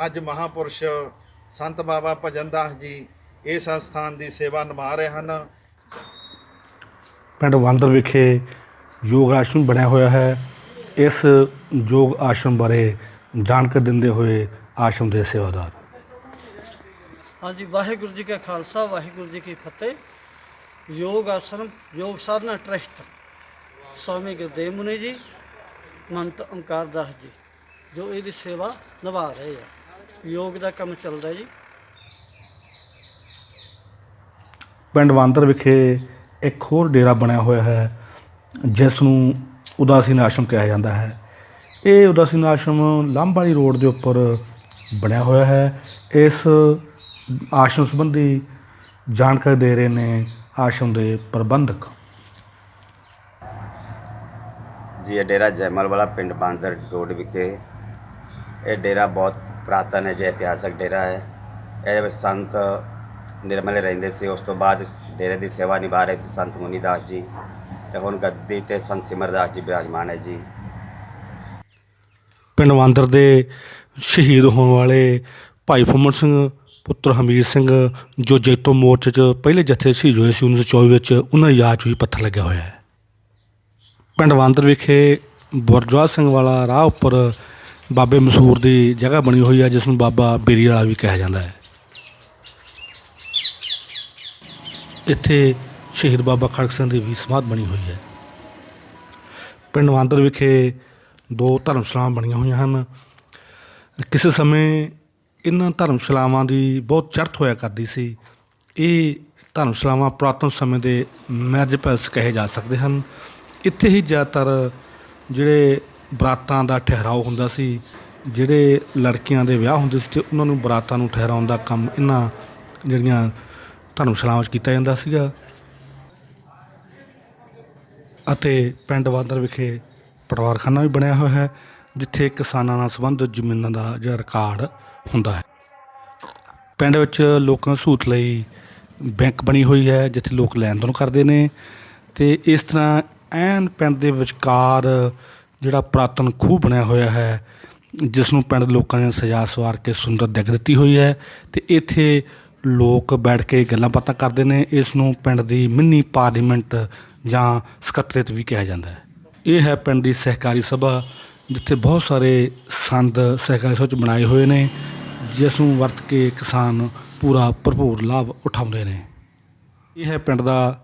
ਅੱਜ ਮਹਾਪੁਰਸ਼ ਸੰਤ ਬਾਬਾ ਭਜਨ ਦਾਸ ਜੀ ਇਸ ਸਥਾਨ ਦੀ ਸੇਵਾ ਨਿਭਾ ਰਹੇ ਹਨ। ਪਿੰਡ ਵਾਂਦਰ ਵਿਖੇ ਯੋਗ ਆਸ਼ਰਮ ਬਣਿਆ ਹੋਇਆ ਹੈ। ਇਸ ਯੋਗ ਆਸ਼ਰਮ ਬਾਰੇ ਜਾਣਕਾਰੀ ਦਿੰਦੇ ਹੋਏ ਆਸ਼ਰਮ ਦੇ ਸੇਵਾਦਾਰ। ਹਾਂਜੀ ਵਾਹਿਗੁਰੂ ਜੀ ਕਾ ਖਾਲਸਾ ਵਾਹਿਗੁਰੂ ਜੀ ਕੀ ਫਤਿਹ। ਯੋਗ ਆਸਰਮ ਯੋਗ ਸਾਧਨਾ ਟਰਸਟ ਸਵਾਮੀ ਗੁਰਦੇਵ ਮੁਨੀ ਜੀ ਮੰਤ ਓਂਕਾਰ ਦਾਸ ਜੀ ਜੋ ਇਹਦੀ ਸੇਵਾ ਨਿਭਾ ਰਹੇ ਆ। ਯੋਗ ਦਾ ਕੰਮ ਚੱਲਦਾ ਜੀ। ਪਿੰਡ ਵਾਂਦਰ ਵਿਖੇ ਇੱਕ ਹੋਰ ਡੇਰਾ ਬਣਿਆ ਹੋਇਆ ਹੈ ਜਿਸ ਨੂੰ ਉਦਾਸੀਨ ਆਸ਼ਰਮ ਕਿਹਾ ਜਾਂਦਾ ਹੈ। ਇਹ ਉਦਾਸੀਨ ਆਸ਼ਰਮ ਲਾਂਬਾਲੀ ਰੋਡ ਦੇ ਉੱਪਰ ਬਣਿਆ ਹੋਇਆ ਹੈ। ਇਸ ਆਸ਼ਰਮ ਸੰਬੰਧੀ ਜਾਣਕਾਰੀ ਦੇ ਰਹੇ ਨੇ ਆਸ਼ਰਮ ਦੇ ਪ੍ਰਬੰਧਕ। ਜੀ, ਇਹ ਡੇਰਾ ਜੈਮਲ ਵਾਲਾ ਪਿੰਡ ਬਾਂਦਰ ਡੋਡ ਵਿਖੇ ਇਹ ਡੇਰਾ ਬਹੁਤ ਪ੍ਰਾਤਨ ਹੈ ਜੇ ਇਤਿਹਾਸਕ ਡੇਰਾ ਹੈ। ਇਹਦੇ ਵਿੱਚ ਸੰਤ ਨਿਰਮਲ ਰਹਿੰਦੇ ਸੀ। ਉਸ ਤੋਂ ਬਾਅਦ ਡੇਰੇ ਦੀ ਸੇਵਾ ਨਿਭਾ ਰਹੇ ਸੀ ਸੰਤ ਮੁਨੀਦਾਸ ਜੀ ਤੇ ਹੁਣ ਗੱਦੀ ਤੇ ਸੰਤ ਸਿਮਰਦਾਸ ਜੀ ਬਿਰਾਜਮਾਨ ਹੈ ਜੀ। ਪਿੰਡ ਵਾਂਦਰ ਦੇ ਸ਼ਹੀਦ ਹੋਣ ਵਾਲੇ ਭਾਈ ਫੁੰਮਣ ਸਿੰਘ, ਪੁੱਤਰ ਹਮੀਰ ਸਿੰਘ, ਜੋ ਜੈਤੋ ਮੋਰਚੇ 'ਚ ਪਹਿਲੇ ਜੱਥੇ ਸ਼ਹੀਦ ਹੋਏ ਸੀ 1924 ਵਿੱਚ, ਉਹਨਾਂ ਦੀ ਯਾਦ 'ਚ ਵੀ ਪੱਥਰ ਲੱਗਿਆ ਹੋਇਆ ਹੈ। ਪਿੰਡ ਵਾਂਦਰ ਵਿਖੇ ਗੁਰਦੁਆਰਾ ਸਿੰਘ ਵਾਲਾ ਰਾਹ ਉੱਪਰ ਬਾਬੇ ਮਸੂਰ ਦੀ ਜਗ੍ਹਾ ਬਣੀ ਹੋਈ ਹੈ, ਜਿਸ ਨੂੰ ਬਾਬਾ ਬੇਰੀ ਵਾਲਾ ਵੀ ਕਿਹਾ ਜਾਂਦਾ ਹੈ। ਇੱਥੇ ਸ਼ਹੀਦ ਬਾਬਾ ਖੜਕ ਸਿੰਘ ਦੀ ਵੀ ਸਮਾਧ ਬਣੀ ਹੋਈ ਹੈ। ਪਿੰਡ ਵਾਂਦਰ ਵਿਖੇ ਦੋ ਧਰਮਸ਼ਾਲਾਵਾਂ ਬਣੀਆਂ ਹੋਈਆਂ ਹਨ। ਕਿਸੇ ਸਮੇਂ ਇਹਨਾਂ ਧਰਮਸ਼ਾਲਾਵਾਂ ਦੀ ਬਹੁਤ ਚੜ੍ਹਤ ਹੋਇਆ ਕਰਦੀ ਸੀ। ਇਹ ਧਰਮਸ਼ਾਲਾਵਾਂ ਪੁਰਾਤਨ ਸਮੇਂ ਦੇ ਮੈਰਿਜ ਪੈਲਸ ਕਹੇ ਜਾ ਸਕਦੇ ਹਨ। ਇੱਥੇ ਹੀ ਜ਼ਿਆਦਾਤਰ ਜਿਹੜੇ ਬਰਾਤਾਂ ਦਾ ਠਹਿਰਾਓ ਹੁੰਦਾ ਸੀ, ਜਿਹੜੇ ਲੜਕੀਆਂ ਦੇ ਵਿਆਹ ਹੁੰਦੇ ਸੀ ਤੇ ਉਹਨਾਂ ਨੂੰ ਬਰਾਤਾਂ ਨੂੰ ਠਹਿਰਾਉਣ ਦਾ ਕੰਮ ਇਹਨਾਂ ਜਿਹੜੀਆਂ ਧਰਮਸ਼ਾਲਾਵਾਂ 'ਚ ਕੀਤਾ ਜਾਂਦਾ ਸੀਗਾ। ਅਤੇ ਪਿੰਡ ਵਾਦਰ ਵਿਖੇ ਪਟਵਾਰਖਾਨਾ ਵੀ ਬਣਿਆ ਹੋਇਆ ਹੈ, ਜਿੱਥੇ ਕਿਸਾਨਾਂ ਨਾਲ ਸੰਬੰਧਿਤ ਜ਼ਮੀਨਾਂ ਦਾ ਜਿਹੜਾ ਰਿਕਾਰਡ ਹੁੰਦਾ ਹੈ। ਪਿੰਡ ਵਿੱਚ ਲੋਕਾਂ ਦੀ ਸਹੂਲਤ ਲਈ ਬੈਂਕ ਬਣੀ ਹੋਈ ਹੈ, ਜਿੱਥੇ ਲੋਕ ਲੈਣ ਦੇਣ ਕਰਦੇ ਨੇ। ਤੇ ਇਸ ਤਰ੍ਹਾਂ ਐਨ ਪਿੰਡ ਦੇ ਵਿਚਕਾਰ ਜਿਹੜਾ ਪੁਰਾਤਨ ਖੂਹ ਬਣਿਆ ਹੋਇਆ ਹੈ, ਜਿਸ ਨੂੰ ਪਿੰਡ ਲੋਕਾਂ ਨੇ ਸਜਾ ਸਵਾਰ ਕੇ ਸੁੰਦਰ ਦਿੱਖ ਦਿੱਤੀ ਹੋਈ ਹੈ। ਤੇ ਇੱਥੇ ਲੋਕ ਬੈਠ ਕੇ ਗੱਲਾਂ ਬਾਤਾਂ ਕਰਦੇ ਨੇ, ਇਸ ਨੂੰ ਪਿੰਡ ਦੀ ਮਿੰਨੀ ਪਾਰਲੀਮੈਂਟ ਜਾਂ ਸਕੱਤਰੇਤ ਵੀ ਕਿਹਾ ਜਾਂਦਾ ਹੈ। ਇਹ ਹੈ ਪਿੰਡ ਦੀ ਸਹਿਕਾਰੀ ਸਭਾ, ਜਿੱਥੇ ਬਹੁਤ ਸਾਰੇ ਸੰਦ ਸਹਿਕਾਰੀ ਸਭਾ 'ਚ ਬਣਾਏ ਹੋਏ ਨੇ, ਜਿਸ ਨੂੰ ਵਰਤ ਕੇ ਕਿਸਾਨ ਪੂਰਾ ਭਰਪੂਰ ਲਾਭ ਉਠਾਉਂਦੇ ਨੇ। ਇਹ ਹੈ ਪਿੰਡ ਦਾ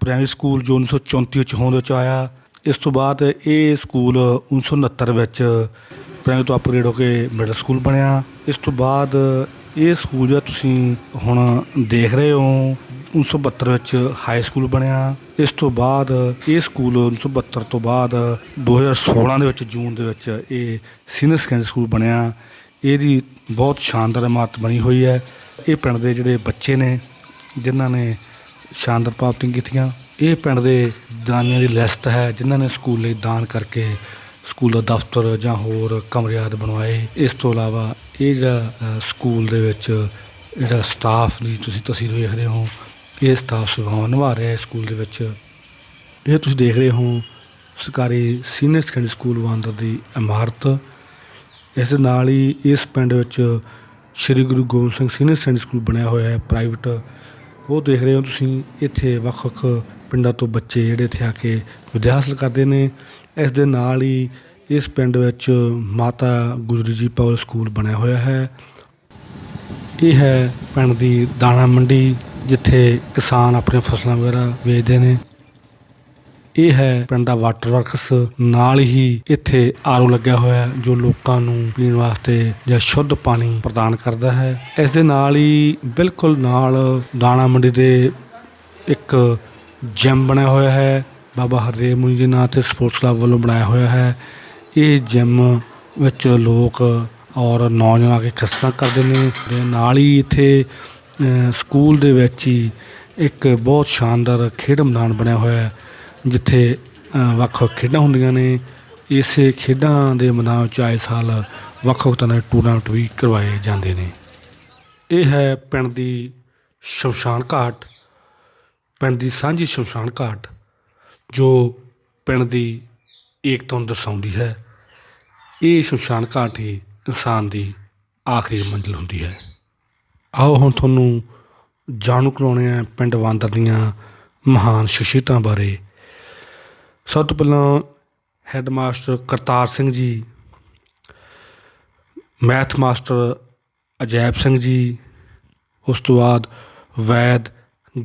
ਪ੍ਰਾਇਮਰੀ ਸਕੂਲ ਜੋ 1934 ਵਿੱਚ ਹੋਂਦ ਵਿੱਚ ਆਇਆ। ਇਸ ਤੋਂ ਬਾਅਦ ਇਹ ਸਕੂਲ 1969 ਵਿੱਚ ਪ੍ਰਾਇਮਰੀ ਤੋਂ ਅਪਗ੍ਰੇਡ ਹੋ ਕੇ ਮਿਡਲ ਸਕੂਲ ਬਣਿਆ। ਇਸ ਤੋਂ ਬਾਅਦ ਇਹ ਸਕੂਲ ਜਿਹੜਾ ਤੁਸੀਂ ਹੁਣ ਦੇਖ ਰਹੇ ਹੋ 1972 ਵਿੱਚ ਹਾਈ ਸਕੂਲ ਬਣਿਆ। ਇਸ ਤੋਂ ਬਾਅਦ ਇਹ ਸਕੂਲ 1972 ਤੋਂ ਬਾਅਦ 2016 ਦੇ ਵਿੱਚ ਜੂਨ ਦੇ ਵਿੱਚ ਇਹ ਸੀਨੀਅਰ ਸੈਕੰਡਰੀ ਸਕੂਲ ਬਣਿਆ। ਇਹਦੀ ਬਹੁਤ ਸ਼ਾਨਦਾਰ ਇਮਾਰਤ ਬਣੀ ਹੋਈ ਹੈ। ਇਹ ਪਿੰਡ ਦੇ ਜਿਹੜੇ ਬੱਚੇ ਨੇ, ਜਿਨ੍ਹਾਂ ਨੇ ਸ਼ਾਨਦਾਰ ਪ੍ਰਾਪਤੀਆਂ ਕੀਤੀਆਂ। ਇਹ ਪਿੰਡ ਦੇ ਦਾਨੀਆਂ ਦੀ ਲਿਸਟ ਹੈ, ਜਿਨ੍ਹਾਂ ਨੇ ਸਕੂਲ ਲਈ ਦਾਨ ਕਰਕੇ ਸਕੂਲ ਦਾ ਦਫ਼ਤਰ ਜਾਂ ਹੋਰ ਕਮਰੇ ਆਦਿ ਬਣਵਾਏ। ਇਸ ਤੋਂ ਇਲਾਵਾ ਇਹ ਜਿਹੜਾ ਸਕੂਲ ਦੇ ਵਿੱਚ ਜਿਹੜਾ ਸਟਾਫ ਦੀ ਤੁਸੀਂ ਤਸਵੀਰ ਵੇਖਦੇ ਹੋ ਇਹ ਸਟਾਫ ਸੇਵਾਵਾਂ ਨਿਭਾ ਰਿਹਾ ਹੈ ਸਕੂਲ ਦੇ ਵਿੱਚ। ਇਹ ਤੁਸੀਂ ਦੇਖ ਰਹੇ ਹੋ, ਸਰਕਾਰੀ ਸੀਨੀਅਰ ਸੈਕੰਡਰੀ ਸਕੂਲ ਵਾਂਦਰ ਦੀ ਇਮਾਰਤ। ਇਸ ਦੇ ਨਾਲ ਹੀ ਇਸ ਪਿੰਡ ਵਿੱਚ Sri Guru Gobind Singh senior secondary school ਬਣਿਆ ਹੋਇਆ ਹੈ ਪ੍ਰਾਈਵੇਟ ਉਹ ਦੇਖ ਰਹੇ ਹੋ ਤੁਸੀਂ, ਇੱਥੇ ਵੱਖ-ਵੱਖ ਪਿੰਡਾਂ ਤੋਂ ਬੱਚੇ ਜਿਹੜੇ ਇੱਥੇ ਆ ਕੇ ਵਿਦਿਆ ਹਾਸਲ ਕਰਦੇ ਨੇ। ਇਸ ਦੇ ਨਾਲ ਹੀ ਇਸ ਪਿੰਡ ਵਿੱਚ ਮਾਤਾ ਗੁਜਰੀ ਜੀ ਪਬਲਿਕ ਸਕੂਲ ਬਣਿਆ ਹੋਇਆ ਹੈ। ਇਹ ਹੈ ਪਿੰਡ ਦੀ ਦਾਣਾ ਮੰਡੀ। ਜਿੱਥੇ ਕਿਸਾਨ ਆਪਣੀਆਂ ਫਸਲਾਂ ਵਗੈਰਾ ਵੇਚਦੇ ਨੇ। ਇਹ ਹੈ ਪਿੰਡ ਦਾ ਵਾਟਰ ਵਰਕਸ ਨਾਲ ਹੀ ਇੱਥੇ ਆਰਓ ਲੱਗਿਆ ਹੋਇਆ ਹੈ, ਜੋ ਲੋਕਾਂ ਨੂੰ ਪੀਣ ਵਾਸਤੇ ਜਾਂ ਸ਼ੁੱਧ ਪਾਣੀ ਪ੍ਰਦਾਨ ਕਰਦਾ ਹੈ। ਇਸ ਦੇ ਨਾਲ ਹੀ ਬਿਲਕੁਲ ਨਾਲ ਦਾਣਾ ਮੰਡੀ ਦੇ ਇੱਕ ਜਿਮ ਬਣਿਆ ਹੋਇਆ ਹੈ। ਬਾਬਾ ਹਰਦੇਵ ਮੁਨੀ ਜੀ ਨਾਂ ਤੇ ਸਪੋਰਟਸ ਕਲੱਬ ਵੱਲੋਂ ਬਣਾਇਆ ਹੋਇਆ ਹੈ। ਇਹ ਜਿਮ ਵਿੱਚ ਲੋਕ ਔਰ ਨੌਜਵਾਨ ਆ ਕੇ ਕਸਰਤਾਂ ਕਰਦੇ ਨੇ। ਤੇ ਨਾਲ ਹੀ ਇੱਥੇ ਸਕੂਲ ਦੇ ਵਿੱਚ ਹੀ ਇੱਕ ਬਹੁਤ ਸ਼ਾਨਦਾਰ ਖੇਡ ਮੈਦਾਨ ਬਣਿਆ ਹੋਇਆ ਹੈ, ਜਿੱਥੇ ਵੱਖ-ਵੱਖ ਖੇਡਾਂ ਹੁੰਦੀਆਂ ਨੇ। ਇਸੇ ਖੇਡਾਂ ਦੇ ਮੈਦਾਨ ਵਿੱਚ ਆਏ ਸਾਲ ਵੱਖ-ਵੱਖ ਤਰ੍ਹਾਂ ਦੇ ਟੂਰਨਾਮੈਂਟ ਵੀ ਕਰਵਾਏ ਜਾਂਦੇ ਨੇ। ਇਹ ਹੈ ਪਿੰਡ ਦੀ ਸ਼ਮਸ਼ਾਨ ਘਾਟ, ਪਿੰਡ ਦੀ ਸਾਂਝੀ ਸ਼ਮਸ਼ਾਨ ਘਾਟ, ਜੋ ਪਿੰਡ ਦੀ ਏਕਤਾ ਨੂੰ ਦਰਸਾਉਂਦੀ ਹੈ। ਇਹ ਸ਼ਮਸ਼ਾਨ ਘਾਟ ਹੀ ਇਨਸਾਨ ਦੀ ਆਖਰੀ ਮੰਜ਼ਿਲ ਹੁੰਦੀ ਹੈ। ਆਓ ਹੁਣ ਤੁਹਾਨੂੰ ਜਾਣੂ ਕਰਾਉਣੇ ਆ ਪਿੰਡ ਵਾਂਦਰ ਦੀਆਂ ਮਹਾਨ ਸ਼ਖਸੀਅਤਾਂ ਬਾਰੇ। ਸਭ ਤੋਂ ਪਹਿਲਾਂ head master Kartar Singh ji, math master Ajaib Singh ji, ਉਸ ਤੋਂ ਬਾਅਦ ਵੈਦ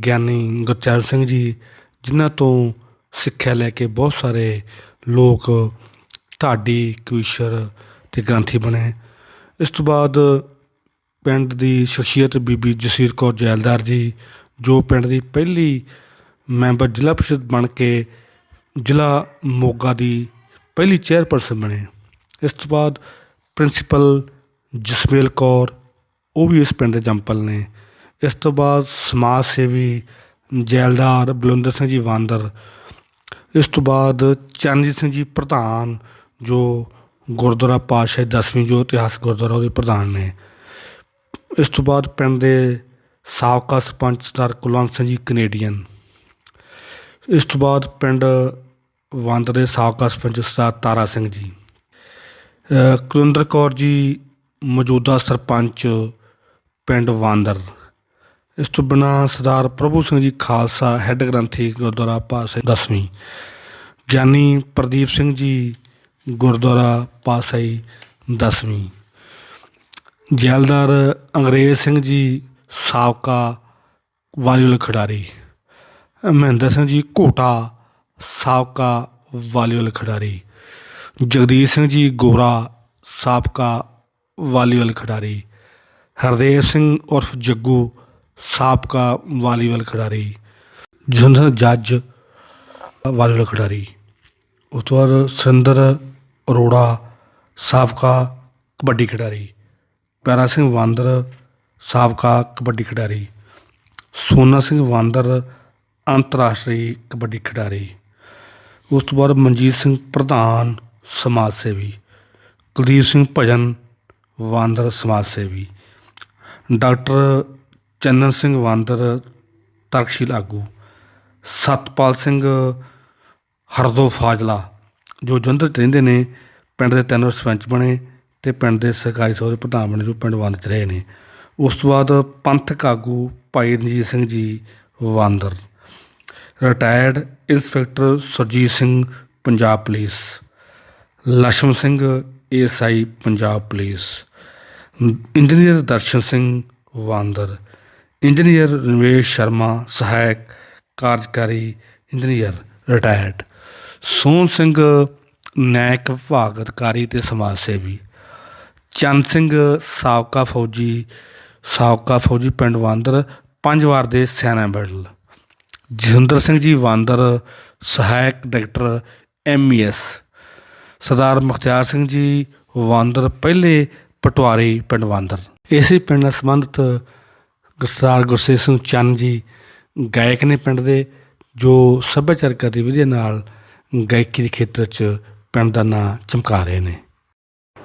ਗਿਆਨੀ ਗੁਰਚਰਨ ਸਿੰਘ ਜੀ, ਜਿਨ੍ਹਾਂ ਤੋਂ ਸਿੱਖਿਆ ਲੈ ਕੇ ਬਹੁਤ ਸਾਰੇ ਲੋਕ ਢਾਡੀ, ਕਵੀਸ਼ਰ ਤੇ ਗ੍ਰੰਥੀ ਬਣੇ। ਇਸ ਤੋਂ ਬਾਅਦ ਪਿੰਡ ਦੀ ਸ਼ਖਸੀਅਤ ਬੀਬੀ ਜਸੀਰ ਕੌਰ ਜੈਲਦਾਰ ਜੀ, ਜੋ ਪਿੰਡ ਦੀ ਪਹਿਲੀ ਮੈਂਬਰ ਜ਼ਿਲ੍ਹਾ ਪ੍ਰੀਸ਼ਦ ਬਣ ਕੇ ਜ਼ਿਲ੍ਹਾ ਮੋਗਾ ਦੀ ਪਹਿਲੀ ਚੇਅਰਪਰਸਨ ਬਣੇ। ਇਸ ਤੋਂ ਬਾਅਦ ਪ੍ਰਿੰਸੀਪਲ ਜਸਮੇਲ ਕੌਰ, ਉਹ ਵੀ ਇਸ ਪਿੰਡ ਦੇ ਜੰਪਲ ਨੇ। ਇਸ ਤੋਂ ਬਾਅਦ ਸਮਾਜ ਸੇਵੀ ਜੈਲਦਾਰ ਬਲਵਿੰਦਰ ਸਿੰਘ ਜੀ ਵਾਂਦਰ। ਇਸ ਤੋਂ ਬਾਅਦ ਚਰਨਜੀਤ ਸਿੰਘ ਜੀ ਪ੍ਰਧਾਨ, ਜੋ ਗੁਰਦੁਆਰਾ ਪਾਤਸ਼ਾਹੀ ਦਸਵੀਂ ਜੋ ਇਤਿਹਾਸ ਗੁਰਦੁਆਰਾ ਉਹਦੇ ਪ੍ਰਧਾਨ ਨੇ। ਇਸ ਤੋਂ ਬਾਅਦ ਪਿੰਡ ਦੇ ਸਾਬਕਾ ਸਰਪੰਚ ਸਰਦਾਰ ਕੁਲਵੰਤ ਸਿੰਘ ਜੀ ਕੈਨੇਡੀਅਨ। ਇਸ ਤੋਂ ਬਾਅਦ ਪਿੰਡ ਵੰਦ ਦੇ ਸਾਬਕਾ ਸਰਪੰਚ ਸਰਦਾਰ ਤਾਰਾ ਸਿੰਘ ਜੀ। ਅ, ਕੁਲਿੰਦਰ ਕੌਰ ਜੀ ਮੌਜੂਦਾ ਸਰਪੰਚ ਪਿੰਡ ਵਾਂਦਰ। ਇਸ ਤੋਂ ਬਿਨਾਂ ਸਰਦਾਰ ਪ੍ਰਭੂ ਸਿੰਘ ਜੀ ਖਾਲਸਾ ਹੈੱਡ ਗ੍ਰੰਥੀ ਗੁਰਦੁਆਰਾ ਪਾਸੇ ਦਸਵੀਂ। ਗਿਆਨੀ ਪ੍ਰਦੀਪ ਸਿੰਘ ਜੀ ਗੁਰਦੁਆਰਾ ਪਾਸਾਈ ਦਸਵੀਂ। ਜੈਲਦਾਰ ਅੰਗਰੇਜ਼ ਸਿੰਘ ਜੀ, ਸਾਬਕਾ ਵਾਲੀਬਾਲ ਖਿਡਾਰੀ। ਮਹਿੰਦਰ ਸਿੰਘ ਜੀ, ਘੋਟਾ, ਸਾਬਕਾ ਵਾਲੀਬਾਲ ਖਿਡਾਰੀ। ਜਗਦੀਸ਼ ਸਿੰਘ ਜੀ, ਗੋਰਾ, ਸਾਬਕਾ ਵਾਲੀਬਾਲ ਖਿਡਾਰੀ। ਹਰਦੇਵ ਸਿੰਘ ਉਰਫ ਜੱਗੂ, ਸਾਬਕਾ ਵਾਲੀਬਾਲ ਖਿਡਾਰੀ। ਜਸਵੰਤ ਜੱਜ ਵਾਲੀਬਾਲ ਖਿਡਾਰੀ। ਉਸ ਤੋਂ ਬਾਅਦ ਸੁਰਿੰਦਰ ਅਰੋੜਾ, ਸਾਬਕਾ ਕਬੱਡੀ ਖਿਡਾਰੀ। ਪੈਰਾ ਸਿੰਘ ਵਾਂਦਰ, ਸਾਬਕਾ ਕਬੱਡੀ ਖਿਡਾਰੀ। ਸੋਨਾ ਸਿੰਘ ਵਾਂਦਰ, ਅੰਤਰਰਾਸ਼ਟਰੀ ਕਬੱਡੀ ਖਿਡਾਰੀ। ਉਸ ਤੋਂ ਬਾਅਦ ਮਨਜੀਤ ਸਿੰਘ ਪ੍ਰਧਾਨ, ਸਮਾਜ ਸੇਵੀ। ਕੁਲਦੀਪ ਸਿੰਘ ਭਜਨ, ਵਾਂਦਰ ਸਮਾਜ ਸੇਵੀ। ਡਾਕਟਰ ਚੰਦਨ ਸਿੰਘ ਵਾਂਦਰ, ਤਰਕਸ਼ੀਲ ਆਗੂ। ਸਤਪਾਲ ਸਿੰਘ ਹਰਦੋ ਫਾਜ਼ਲਾ, ਜੋ ਜਲੰਧਰ 'ਚ ਰਹਿੰਦੇ ਨੇ, ਪਿੰਡ ਦੇ ਤਿੰਨ ਸਰਪੰਚ ਬਣੇ। ਤੇ ਪਿੰਡ ਦੇ ਸਰਕਾਰੀ ਸਭਾ ਦੇ ਪ੍ਰਧਾਨ ਬਣੇ ਜੋ ਪਿੰਡ ਵੰਦ 'ਚ ਰਹੇ ਨੇ। ਉਸ ਤੋਂ ਬਾਅਦ ਪੰਥਕ ਆਗੂ Bhai Ranjit Singh ji Wandar retired inspector Surjit Singh, Punjab police Lakshman Singh ASI Punjab police engineer Darshan Singh Wandar engineer Ramesh Sharma, ਸਹਾਇਕ ਕਾਰਜਕਾਰੀ ਇੰਜੀਨੀਅਰ ਰਿਟਾਇਰਡ ਸੋਹਣ ਸਿੰਘ, ਨਾਇਕ ਵਿਭਾਗ ਅਧਿਕਾਰੀ ਤੇ ਸਮਾਜ ਸੇਵੀ। ਚੰਦ ਸਿੰਘ, ਸਾਬਕਾ ਫੌਜੀ ਸਾਬਕਾ ਫੌਜੀ ਪਿੰਡ ਵਾਂਦਰ, ਪੰਜ ਵਾਰ ਦੇ ਸੈਨਾ ਮੈਡਲ ਜਸਿੰਦਰ ਸਿੰਘ ਜੀ ਵਾਂਦਰ, ਸਹਾਇਕ ਡਾਇਰੈਕਟਰ ਐਮਈਐਸ ਸਰਦਾਰ ਮੁਖਤਿਆਰ ਸਿੰਘ ਜੀ ਵਾਂਦਰ, ਪਹਿਲੇ ਪਟਵਾਰੀ ਪਿੰਡ ਵਾਂਦਰ। ਇਸੇ ਪਿੰਡ ਨਾਲ ਸੰਬੰਧਿਤ ਸਰਦਾਰ ਗੁਰਸੇਵ ਸਿੰਘ ਚੰਦ ਜੀ ਗਾਇਕ ਨੇ ਪਿੰਡ ਦੇ, ਜੋ ਸੱਭਿਆਚਾਰਕ ਗਤੀਵਿਧੀਆਂ ਨਾਲ ਗਾਇਕੀ ਦੇ ਖੇਤਰ 'ਚ ਪਿੰਡ ਦਾ ਨਾਂ ਚਮਕਾ ਰਹੇ ਨੇ।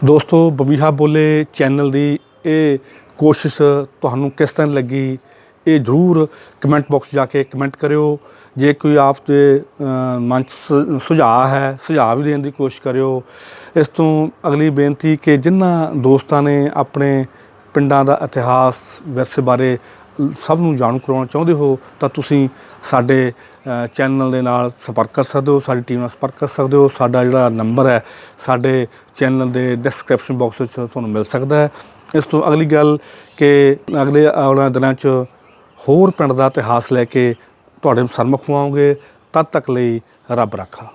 ਦੋਸਤੋ, ਬਬੀਹਾ ਬੋਲੇ ਚੈਨਲ ਦੀ ਇਹ ਕੋਸ਼ਿਸ਼ ਤੁਹਾਨੂੰ ਕਿਸ ਤਰ੍ਹਾਂ ਲੱਗੀ, ਇਹ ਜ਼ਰੂਰ ਕਮੈਂਟ ਬਾਕਸ ਜਾ ਕੇ ਕਮੈਂਟ ਕਰਿਓ। ਜੇ ਕੋਈ ਆਪ ਦੇ ਮਨ 'ਚ ਸੁਝਾਅ ਹੈ, ਸੁਝਾਅ ਵੀ ਦੇਣ ਦੀ ਕੋਸ਼ਿਸ਼ ਕਰਿਓ। ਇਸ ਤੋਂ ਅਗਲੀ ਬੇਨਤੀ ਕਿ ਜਿਨ੍ਹਾਂ ਦੋਸਤਾਂ ਨੇ ਆਪਣੇ ਪਿੰਡਾਂ ਦਾ ਇਤਿਹਾਸ, ਵਿਰਸੇ ਬਾਰੇ ਸਭ ਨੂੰ ਜਾਣੂ ਕਰਾਉਣਾ ਚਾਹੁੰਦੇ ਹੋ, ਤਾਂ ਤੁਸੀਂ ਸਾਡੇ ਚੈਨਲ ਦੇ ਨਾਲ ਸੰਪਰਕ ਕਰ ਸਕਦੇ ਹੋ, ਸਾਡੀ ਟੀਮ ਨਾਲ ਸੰਪਰਕ ਕਰ ਸਕਦੇ ਹੋ, ਸਾਡਾ ਜਿਹੜਾ ਨੰਬਰ ਹੈ, ਸਾਡੇ ਚੈਨਲ ਦੇ ਡਿਸਕ੍ਰਿਪਸ਼ਨ ਬਾਕਸ ਵਿੱਚ ਤੁਹਾਨੂੰ ਮਿਲ ਸਕਦਾ ਹੈ। ਇਸ ਤੋਂ ਅਗਲੀ ਗੱਲ ਕਿ ਅਗਲੇ ਆਉਣ ਦਿਨਾਂ 'ਚ ਹੋਰ ਪਿੰਡ ਦਾ ਇਤਿਹਾਸ ਲੈ ਕੇ ਤੁਹਾਡੇ ਸਨਮੁਖ ਆਵਾਂਗੇ ਤਦ ਤੱਕ ਲਈ ਰੱਬ ਰਾਖਾ।